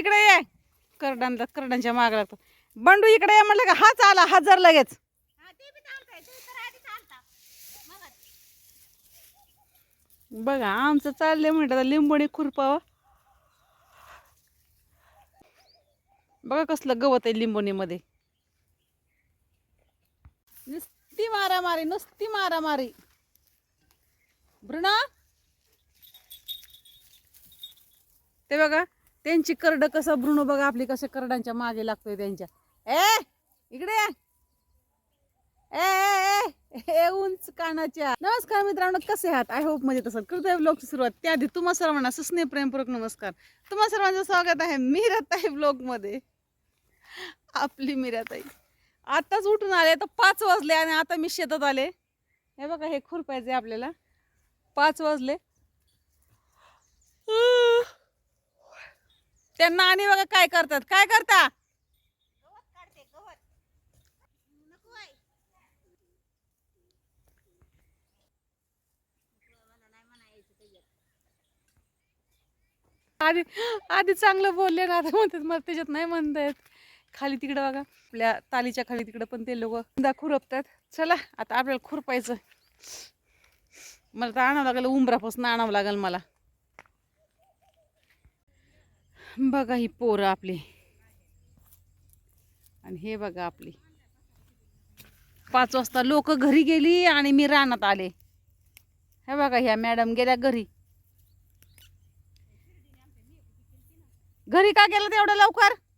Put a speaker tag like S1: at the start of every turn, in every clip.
S1: इकडे ये. करडांना करडांच्या माग लागतो बंडू इकडे ये म्हटलं का हाच आला हजार लगेच.
S2: हा
S1: बघा आमचं चाललंय म्हणतात लिंबोणी खुरपावं हो. बघा कसलं गवत आहे लिंबोणीमध्ये. नुसती मारामारी नुसती मारामारी. भृणा ते बघा त्यांची करड कसं भ्रूण बघा आपली कसं करडांच्या मागे लागतोय त्यांच्या. ए इकडे ए, ए, उंच कानाच्या. नमस्कार मित्रांनो कसे आहात? आय होप म्हणजे तसं करतोय ब्लॉगची सुरुवात त्याआधी तुम्हा सर्वांना सुस्ने प्रेमपूर्वक नमस्कार. तुम्हा सर्वांचं स्वागत आहे मीराताई ब्लॉगमध्ये आपली मीराताई. आत्ताच उठून आले तर पाच वाजले आणि आता मी शेतात आले. हे बघा हे खुरपायचे आपल्याला. पाच वाजले. त्यांना आणि बघा काय करतात? काय करता? आधी आधी चांगलं बोलले ना आता म्हणतात मला त्याच्यात नाही म्हणतायत खाली तिकडं बघा आपल्या तालीच्या खाली तिकडं पण ते लोक दा खुरपतात. चला आता आपल्याला खुरपायचं. मला तर आणावं लागेल उंबरापासून आणावं लागेल मला. बघा ही पोरं आपली. आणि हे बघा आपली. पाच वाजता लोक घरी गेली आणि मी रानात आले. हे बघा ह्या मॅडम गेल्या घरी. घरी का गेलं तेवढं लवकर?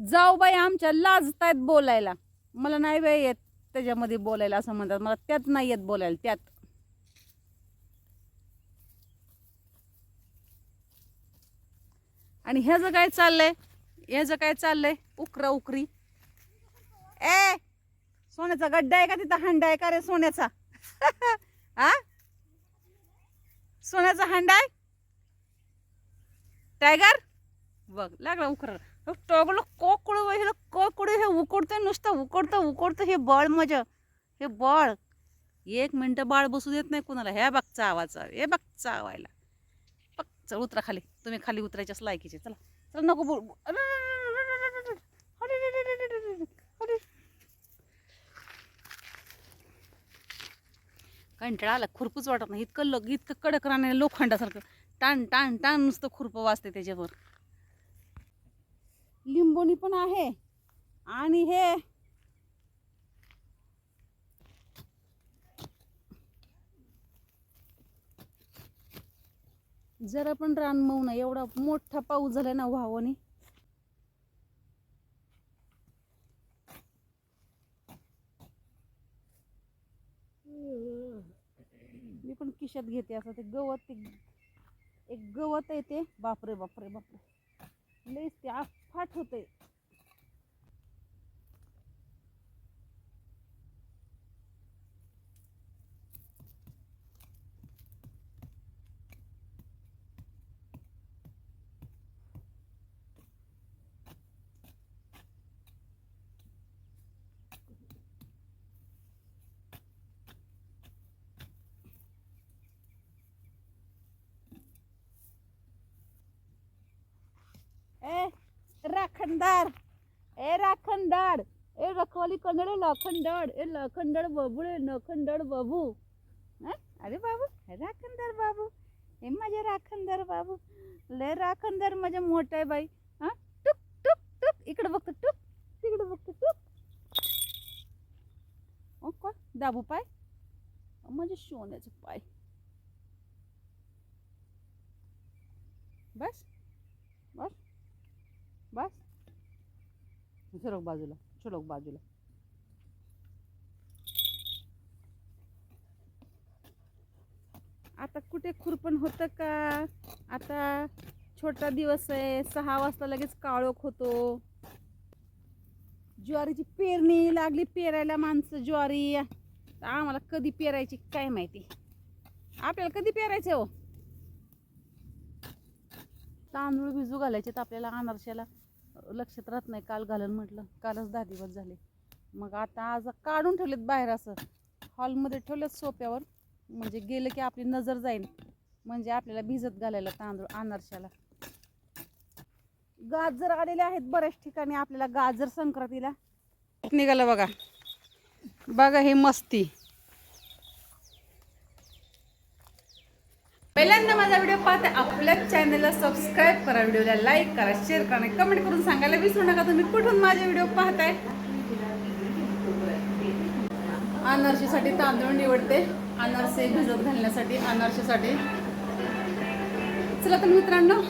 S1: जाऊ बाई आमच्या लाजतायत बोलायला. मला नाही बाई येत त्याच्यामध्ये बोलायला असं म्हणतात. मला त्यात नाही येत बोलायला त्यात. आणि ह्याचं काय चाललंय? ह्याचं काय चाललंय? उकरा उकरी. ए सोन्याचा गड्डा आहे का तिथं? हांडा आहे का रे सोन्याचा? आ? सोन्याचा हांडा आहे? टायगर बघ लागला उकरा. टोगलं कोकळू हे कोकडू हे उकडतं नुसतं उकडतं उकडतं हे बळ मजा हे बळ. एक मिनटं बाळ बसू देत नाही कोणाला. हे बागचा आवाज हे बघ चावायला. बघ चल उतरा खाली. तुम्ही खाली उतरायच्याच लायकीचे. चला चला नको बोल. कंटाळा आला खुरपूच वाटत नाही. इतकं लग इतकं कडक राहणार लोखंडासारखं. टाण टाण टाण नुसतं खुरपं वाजते त्याच्यावर. लिंबोणी पण आहे. आणि हे जरा पण रान मऊ एवढा मोठा पाऊस झाला ना वाहवाने मी पण किशात घेते असं ते गवत ते एक गवत आहे ते. बापरे बापरे बापरे. लईच ते आफाट होते ए ए राखणदार ए रखवाली कन्नड लाखंदड ए लाखंदड बाबू रे नखंदड बाबू. अरे बाबू हे राखणदार बाबू. हे माझे राखणदार बाबू. लय राखणदार माझ्या मोठा आहे बाई. हा? टुक टुक टुक. इकडे बघतो टुक. तिकडे बघतो टुक. ओ कोण? दाबू पाय. अ, माझे सोन्याचं पाय बस बस बस सरक बाजूला सरक बाजूला. आता कुठे खुरपण होतं का? आता छोटा दिवस आहे सहा वाजता लगेच काळोख होतो. ज्वारीची पेरणी लागली पेरायला माणसं ज्वारी. तर आम्हाला कधी पेरायची काय माहिती? आपल्याला कधी पेरायचं हो? तांदूळ भिजू घालायचे तर आपल्याला अनारशाला. लक्षात राहत नाही. काल घालून म्हटलं कालच दहा दिवस झाले. मग आता आज काढून ठेवलेत बाहेर असं. हॉलमध्ये ठेवलेत सोप्यावर. म्हणजे गेलं की आपली नजर जाईल म्हणजे आपल्याला भिजत घालायला तांदूळ अनारशाला. गाजर आलेले आहेत बऱ्याच ठिकाणी. आपल्याला गाजर संक्रांतीला. निघालं बघा. बघा हे मस्ती. पहिल्यांदा माझा व्हिडिओ पाहते आपल्या चॅनलला सबस्क्राईब करा. व्हिडिओला लाईक करा शेअर करा कमेंट करून सांगायला विसरू नका. तुम्ही कुठून माझे व्हिडिओ पाहताय? अनारशीसाठी तांदूळ निवडते. अनारसे भिजत घालण्यासाठी अनारशीसाठी चला तर मित्रांनो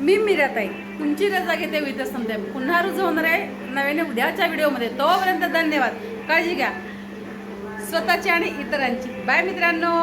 S1: मी मिरत आहे तुमची रजा घेते विथ समजा पुन्हा रुजू होणार आहे नव्याने उद्याच्या व्हिडिओमध्ये. तोपर्यंत धन्यवाद. काळजी घ्या. स्वतःची आणि इतरांची. बाय मित्रांनो.